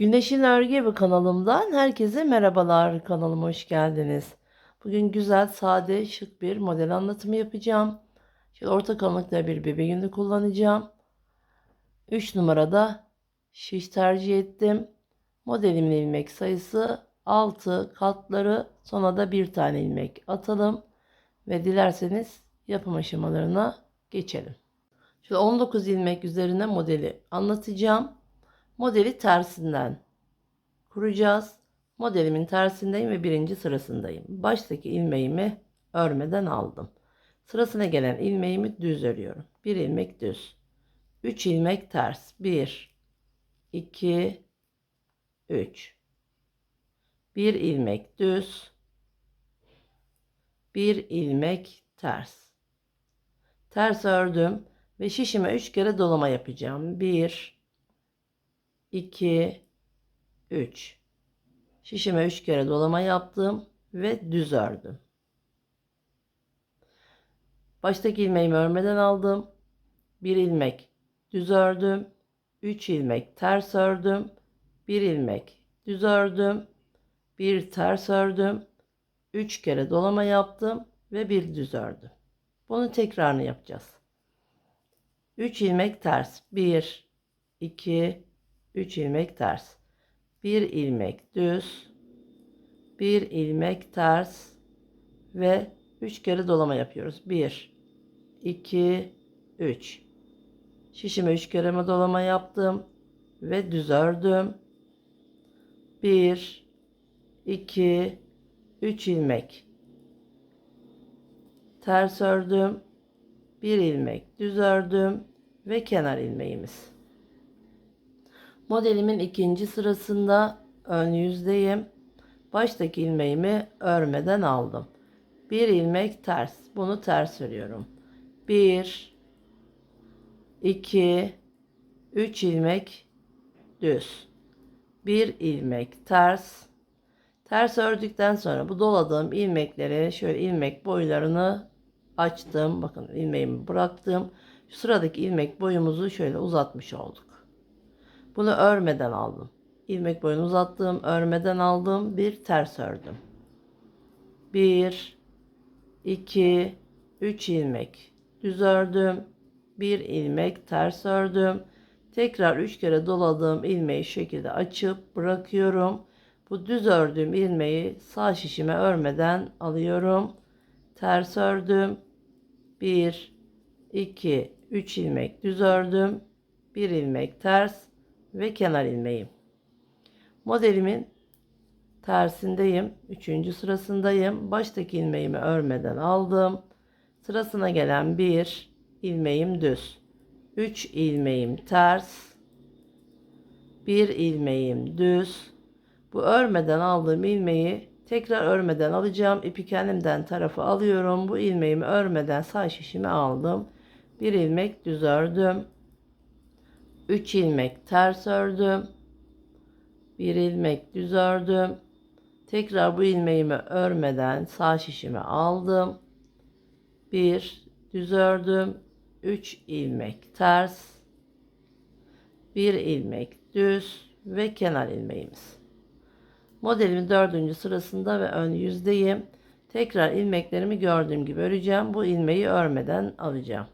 Güneşin Örgü Evi kanalımdan herkese merhabalar. Kanalıma hoş geldiniz. Bugün güzel, sade, şık bir model anlatımı yapacağım. Şöyle orta kalınlıkta bir bebe yünü kullanacağım. 3 numarada şiş tercih ettim. Modelimin ilmek sayısı 6 katları sonra da bir tane ilmek atalım. Ve dilerseniz yapım aşamalarına geçelim. Şöyle 19 ilmek üzerine modeli anlatacağım. Modeli tersinden kuracağız. Modelimin tersindeyim ve birinci sırasındayım. Baştaki ilmeğimi örmeden aldım. Sırasına gelen ilmeğimi düz örüyorum. Bir ilmek düz. 3 ilmek ters. 1 2 3 Bir ilmek düz. Bir ilmek ters. Ters ördüm ve şişime 3 kere dolama yapacağım. 1 2 3 Şişime 3 kere dolama yaptım ve düz ördüm. Baştaki ilmeğimi örmeden aldım. Bir ilmek düz ördüm. 3 ilmek ters ördüm. Bir ilmek düz ördüm. Bir ters ördüm. 3 kere dolama yaptım ve bir düz ördüm. Bunun tekrarını yapacağız. 3 ilmek ters. 1 2 3 ilmek ters. 1 ilmek düz. 1 ilmek ters ve 3 kere dolama yapıyoruz. 1 2 3 Şişime 3 kere mi dolama yaptım ve düz ördüm. 1 2 3 ilmek ters ördüm. 1 ilmek düz ördüm ve kenar ilmeğimiz. Modelimin ikinci sırasında ön yüzdeyim. Baştaki ilmeğimi örmeden aldım. Bir ilmek ters. Bunu ters örüyorum. 1 2 3 ilmek düz. Bir ilmek ters. Ters ördükten sonra bu doladığım ilmekleri şöyle ilmek boylarını açtım. Bakın ilmeğimi bıraktım. Şu sıradaki ilmek boyumuzu şöyle uzatmış olduk. Bunu örmeden aldım. İlmek boyunu uzattım, örmeden aldım, bir ters ördüm. 1 2 3 ilmek düz ördüm. 1 ilmek ters ördüm. Tekrar 3 kere doladığım ilmeği şekilde açıp bırakıyorum. Bu düz ördüğüm ilmeği sağ şişime örmeden alıyorum. Ters ördüm. 1 2 3 ilmek düz ördüm. 1 ilmek ters ve kenar ilmeğim. Modelimin tersindeyim. Üçüncü sırasındayım. Baştaki ilmeğimi örmeden aldım. Sırasına gelen bir ilmeğim düz. 3 ilmeğim ters. Bir ilmeğim düz. Bu örmeden aldığım ilmeği tekrar örmeden alacağım. İpi kendimden tarafı alıyorum. Bu ilmeğimi örmeden sağ şişime aldım. Bir ilmek düz ördüm. 3 ilmek ters ördüm. Bir ilmek düz ördüm. Tekrar bu ilmeğimi örmeden sağ şişime aldım. Bir düz ördüm. 3 ilmek ters. Bir ilmek düz ve kenar ilmeğimiz. Modelimin dördüncü sırasında ve ön yüzdeyim. Tekrar ilmeklerimi gördüğüm gibi öreceğim. Bu ilmeği örmeden alacağım.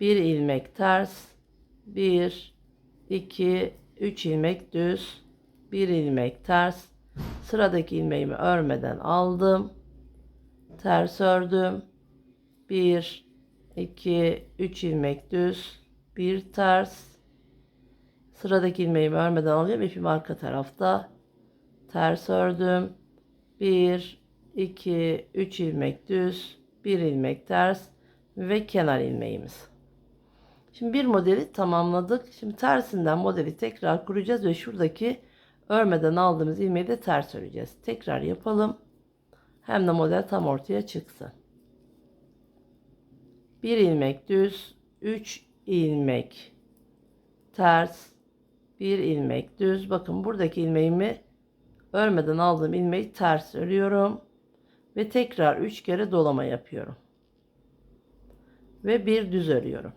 Bir ilmek ters 1 2 3 ilmek düz 1 ilmek ters. Sıradaki ilmeğimi örmeden aldım. Ters ördüm. 1 2 3 ilmek düz 1 ters. Sıradaki ilmeğimi örmeden alıyorum. İpim arka tarafta. Ters ördüm. 1 2 3 ilmek düz 1 ilmek ters ve kenar ilmeğimiz Şimdi bir modeli tamamladık. Şimdi tersinden modeli tekrar kuracağız ve şuradaki örmeden aldığımız ilmeği de ters öreceğiz. Tekrar yapalım. Hem de model tam ortaya çıksın. Bir ilmek düz, 3 ilmek ters, bir ilmek düz. Bakın buradaki ilmeğimi örmeden aldığım ilmeği ters örüyorum ve tekrar 3 kere dolama yapıyorum. Ve bir düz örüyorum.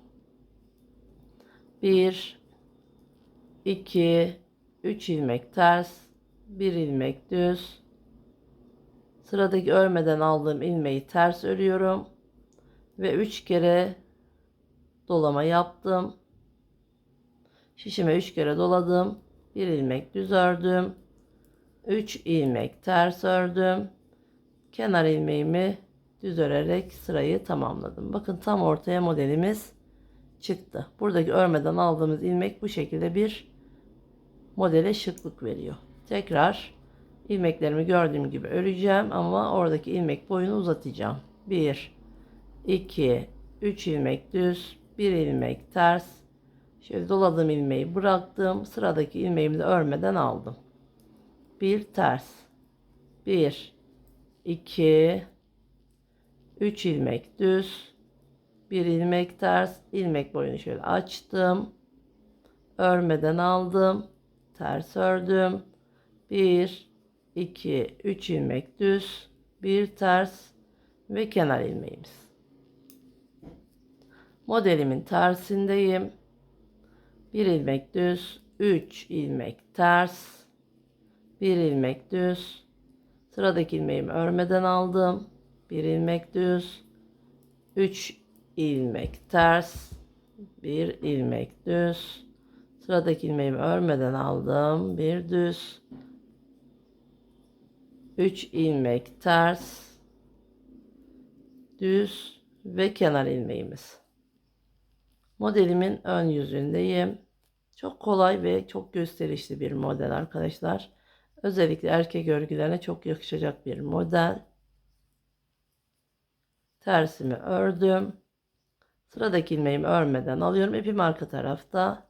1 2 3 ilmek ters, 1 ilmek düz. Sıradaki örmeden aldığım ilmeği ters örüyorum ve 3 kere dolama yaptım. Şişime 3 kere doladım. 1 ilmek düz ördüm. 3 ilmek ters ördüm. Kenar ilmeğimi düz örerek sırayı tamamladım. Bakın tam ortaya modelimiz çıktı. Buradaki örmeden aldığımız ilmek bu şekilde bir modele şıklık veriyor. Tekrar ilmeklerimi gördüğüm gibi öreceğim ama oradaki ilmek boyunu uzatacağım. 1 2 3 ilmek düz, 1 ilmek ters. Şöyle doladığım ilmeği bıraktım. Sıradaki ilmeğimi de örmeden aldım. Bir ters. 1 2 3 ilmek düz, bir ilmek ters, ilmek boyunu şöyle açtım. Örmeden aldım. Ters ördüm. 1 2 3 ilmek düz, bir ters ve kenar ilmeğimiz. Modelimin tersindeyim. Bir ilmek düz, 3 ilmek ters, bir ilmek düz. Sıradaki ilmeğimi örmeden aldım. Bir ilmek düz, 3 ilmek ters, bir ilmek düz. Sıradaki ilmeğimi örmeden aldım. Bir düz, 3 ilmek ters, düz ve kenar ilmeğimiz. Modelimin ön yüzündeyim. Çok kolay ve çok gösterişli bir model arkadaşlar. Özellikle erkek örgülerine çok yakışacak bir model. Tersimi ördüm. Sıradaki ilmeğimi örmeden alıyorum. İpim arka tarafta.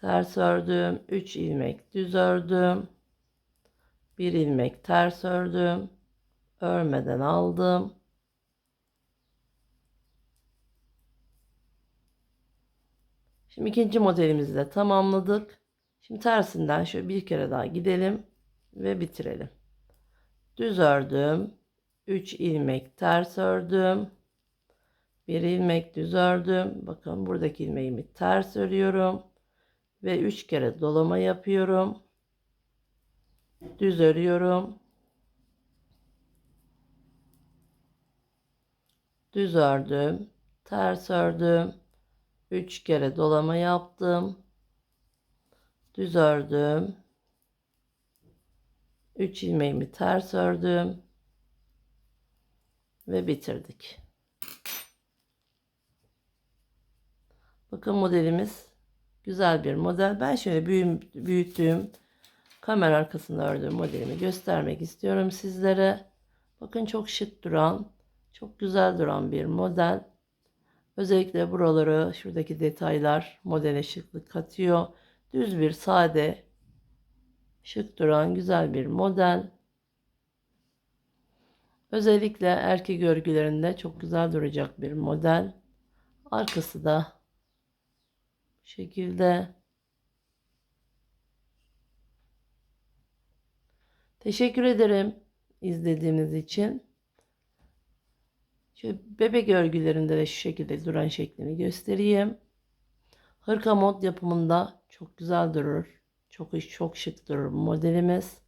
Ters ördüm. 3 ilmek düz ördüm. 1 ilmek ters ördüm. Örmeden aldım. Şimdi ikinci modelimizi de tamamladık. Şimdi tersinden şöyle bir kere daha gidelim ve bitirelim. Düz ördüm. 3 ilmek ters ördüm. 1 ilmek düz ördüm. Bakın buradaki ilmeğimi ters örüyorum ve 3 kere dolama yapıyorum. Düz örüyorum. Düz ördüm. Ters ördüm. 3 kere dolama yaptım. Düz ördüm. 3 ilmeğimi ters ördüm ve bitirdik. Bakın modelimiz güzel bir model. Ben şöyle büyüttüğüm kamera arkasında ördüğüm modelimi göstermek istiyorum sizlere. Bakın çok şık duran, çok güzel duran bir model. Özellikle buraları, şuradaki detaylar modele şıklık katıyor. Düz bir sade, şık duran güzel bir model. Özellikle erkek örgülerinde çok güzel duracak bir model. Arkası da şekilde. Teşekkür ederim izlediğiniz için. Şöyle bebek örgülerinde de şu şekilde duran şeklini göstereyim. Hırka mod yapımında çok güzel durur. Çok çok şık durur modelimiz.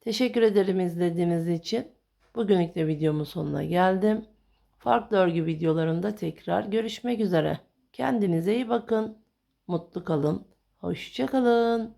Teşekkür ederim izlediğiniz için. Bugünlük de videomun sonuna geldim. Farklı örgü videolarında tekrar görüşmek üzere. Kendinize iyi bakın. Mutlu kalın. Hoşça kalın.